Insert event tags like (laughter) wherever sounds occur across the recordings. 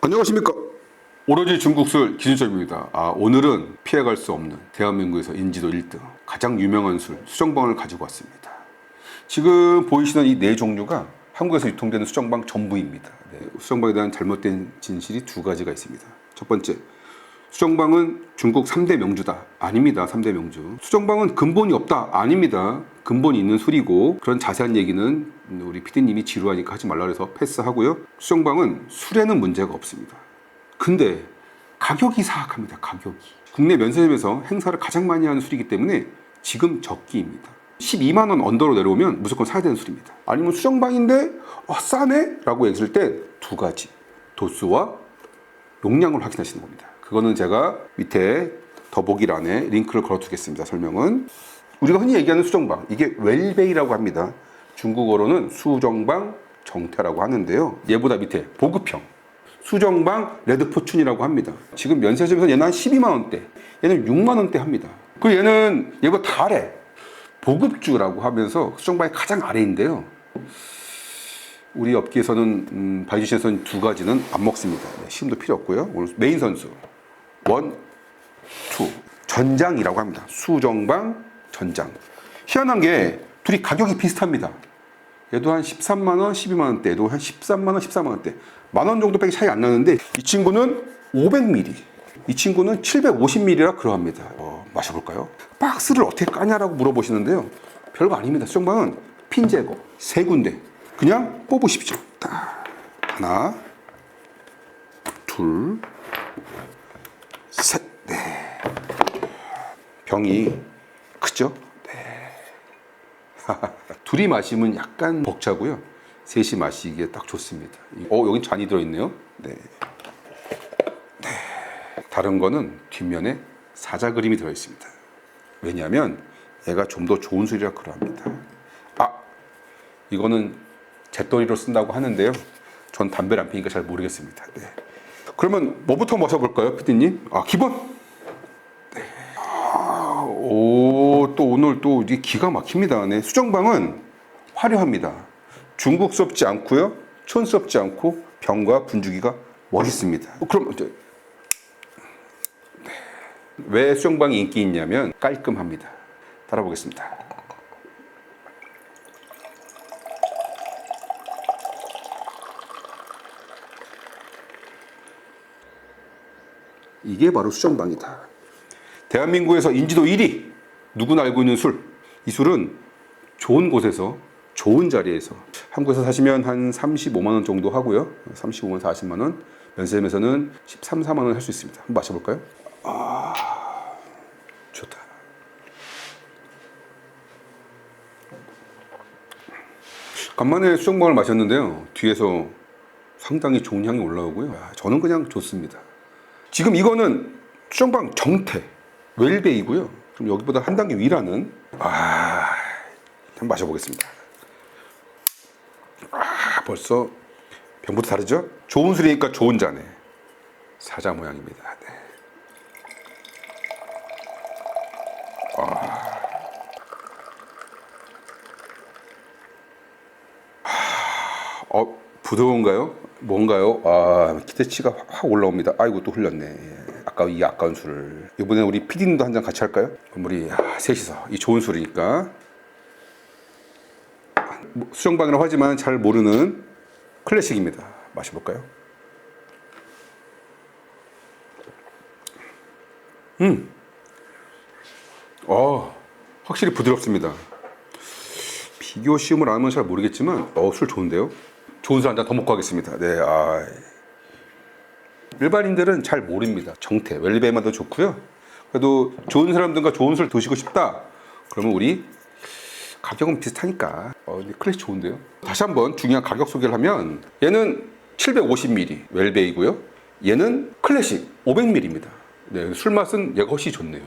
안녕하십니까. 오로지 중국술 기준점입니다. 아, 오늘은 피해갈 수 없는 대한민국에서 인지도 1등 가장 유명한 술 수정방을 가지고 왔습니다. 지금 보이시는 이 네 종류가 한국에서 유통되는 수정방 전부입니다. 네, 수정방에 대한 잘못된 진실이 두 가지가 있습니다. 첫 번째, 수정방은 중국 3대 명주다. 아닙니다. 3대 명주. 수정방은 근본이 없다. 아닙니다. 근본이 있는 술이고 그런 자세한 얘기는 우리 피디님이 지루하니까 하지 말라 그래서 패스하고요. 수정방은 술에는 문제가 없습니다. 근데 가격이 사악합니다. 가격이. 국내 면세점에서 행사를 가장 많이 하는 술이기 때문에 지금 적기입니다. 12만 원 언더로 내려오면 무조건 사야 되는 술입니다. 아니면 수정방인데 아, 싸네? 라고 했을 때 두 가지. 도수와 용량을 확인하시는 겁니다. 그거는 제가 밑에 더보기란에 링크를 걸어두겠습니다. 설명은 우리가 흔히 얘기하는 수정방 이게 웰베이라고 합니다. 중국어로는 수정방 정태라고 하는데요. 얘보다 밑에 보급형 수정방 레드포춘이라고 합니다. 지금 면세점에서 얘는 한 12만 원대, 얘는 6만 원대 합니다. 그 얘는 얘보다 다 아래 보급주라고 하면서 수정방의 가장 아래인데요. 우리 업계에서는 음, 바이주시에서는 두 가지는 안 먹습니다. 네, 시음도 필요 없고요. 오늘 메인 선수 원, 투 전장이라고 합니다. 수정방 전장. 희한한 게 둘이 가격이 비슷합니다. 얘도 한 13만 원, 12만 원대, 얘도 한 13만 원, 14만 원대. 만원 정도밖에 차이 안 나는데 이 친구는 500ml, 이 친구는 750ml라 그러합니다. 어, 마셔볼까요? 박스를 어떻게 까냐라고 물어보시는데요. 별거 아닙니다. 수정방은 핀 제거 세 군데 그냥 뽑으십시오. 딱 하나, 둘, 셋, 네. 병이 크죠? 네. (laughs) 둘이 마시면 약간 벅차고요. 셋이 마시기에 딱 좋습니다. 어, 여기 잔이 들어있네요. 네. 네. 다른 거는 뒷면에 사자 그림이 들어있습니다. 왜냐하면 얘가 좀 더 좋은 술이라 그러합니다. 아, 이거는 잿더리로 쓴다고 하는데요. 전 담배를 안 피니까 잘 모르겠습니다. 네. 그러면 뭐부터 마셔볼까요, 피디님? 아, 기본. 네. 아, 오, 또 오늘 또 이게 기가 막힙니다. 네. 수정방은 화려합니다. 중국스럽지 않고요, 촌스럽지 않고 병과 분주기가 멋있습니다. 어, 그럼 이제 네. 왜 수정방이 인기 있냐면 깔끔합니다. 따라보겠습니다. 이게 바로 수정방이다. 대한민국에서 인지도 1위 누구나 알고 있는 술. 이 술은 좋은 곳에서 좋은 자리에서 한국에서 사시면 한 35만 원 정도 하고요. 35만 40만 원. 면세점에서는 13, 4만 원 할 수 있습니다. 한번 마셔 볼까요? 아, 좋다. 간만에 수정방을 마셨는데요. 뒤에서 상당히 좋은 향이 올라오고요. 아, 저는 그냥 좋습니다. 지금 이거는 수정방 정태 웰베이고요. 좀 여기보다 한 단계 위라는 아 한번 마셔보겠습니다. 아 벌써 병부터 다르죠? 좋은 술이니까 좋은 잔에 사자 모양입니다. 네. 아. 어 부드러운가요? 뭔가요? 아 기대치가 확- 확 올라옵니다. 아이고 또 흘렸네. 예. 아까 이 아까운 술을 이번에 우리 피디님도 한 잔 같이 할까요? 우리 아, 셋이서 이 좋은 술이니까 뭐, 수정방이라고 하지만 잘 모르는 클래식입니다. 마셔볼까요? 음, 어 확실히 부드럽습니다. 비교 시음을 안 하면 잘 모르겠지만 어 술 좋은데요? 좋은 술 한 잔 더 먹고 하겠습니다. 네, 아 일반인들은 잘 모릅니다. 정태, 웰베마도 좋고요. 그래도 좋은 사람들과 좋은 술 드시고 싶다. 그러면 우리 가격은 비슷하니까. 어, 클래스 좋은데요? 다시 한번 중요한 가격 소개를 하면 얘는 750ml 웰베이고요. 얘는 클래식 500ml입니다. 네, 술 맛은 얘가 훨씬 좋네요.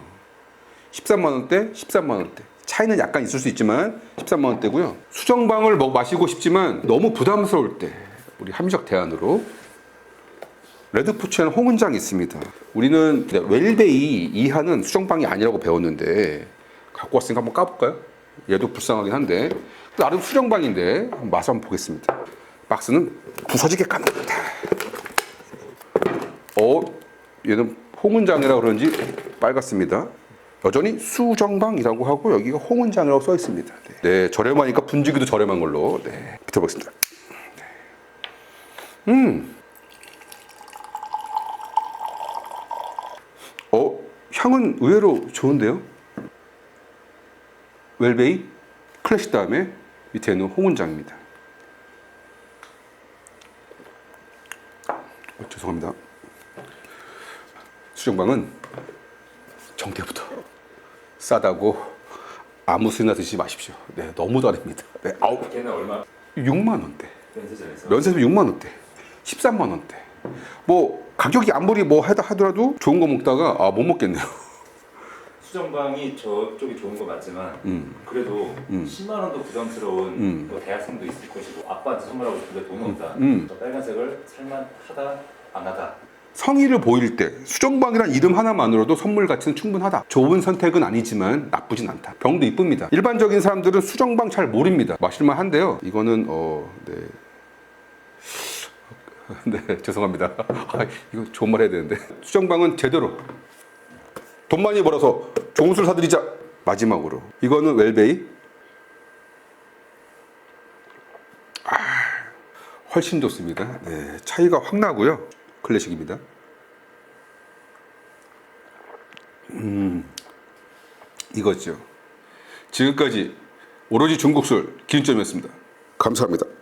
13만 원대, 13만 원대. 차이는 약간 있을 수 있지만 13만 원대고요. 수정방을 먹 마시고 싶지만 너무 부담스러울 때 우리 합리적 대안으로 레드푸치에는 홍은장이 있습니다. 우리는 웰베이 이하는 수정방이 아니라고 배웠는데 갖고 왔으니까 한번 까볼까요? 얘도 불쌍하긴 한데 나름 수정방인데 맛을 한번 보겠습니다. 박스는 부서지게 까놓습니다. 어, 얘는 홍은장이라 그런지 빨갛습니다. 여전히 수정방이라고 하고 여기가 홍은장이라고 써 있습니다. 네, 네, 저렴하니까 분지기도 저렴한 걸로 네, 비춰보겠습니다. 네. 음, 어, 향은 의외로 좋은데요? 웰베이 클래식 다음에 밑에는 홍은장입니다. 어, 죄송합니다. 수정방은 정태부터 싸다고 아무 술이나 드시지 마십시오. 네, 너무 다릅니다. 네, 아우, 걔는 얼마? 6만 원대. 면세점에서 면세점 6만 원대, 13만 원대. 뭐 가격이 아무리 뭐 하다 하더라도 좋은 거 먹다가 아 못 먹겠네요. 수정방이 저쪽이 좋은 거 맞지만 음. 그래도 음. 10만 원도 부담스러운 음. 또 대학생도 있을 것이고 아빠한테 선물하고 싶은데 돈이 없다. 음. 저 빨간색을 살만 하다 안 하다. 성의를 보일 때 수정방이란 이름 하나만으로도 선물 가치는 충분하다. 좋은 선택은 아니지만 나쁘진 않다. 병도 이쁩니다. 일반적인 사람들은 수정방 잘 모릅니다. 마실만 한데요. 이거는 어, 네. (laughs) 네, 죄송합니다. 아, 이거 좋은 말 해야 되는데. 수정방은 제대로 돈 많이 벌어서 좋은 술 사드리자. 마지막으로 이거는 웰베이. 아, 훨씬 좋습니다. 네, 차이가 확 나고요. 클래식입니다. 음, 이거죠. 지금까지 오로지 중국 술 기준점이었습니다. 감사합니다.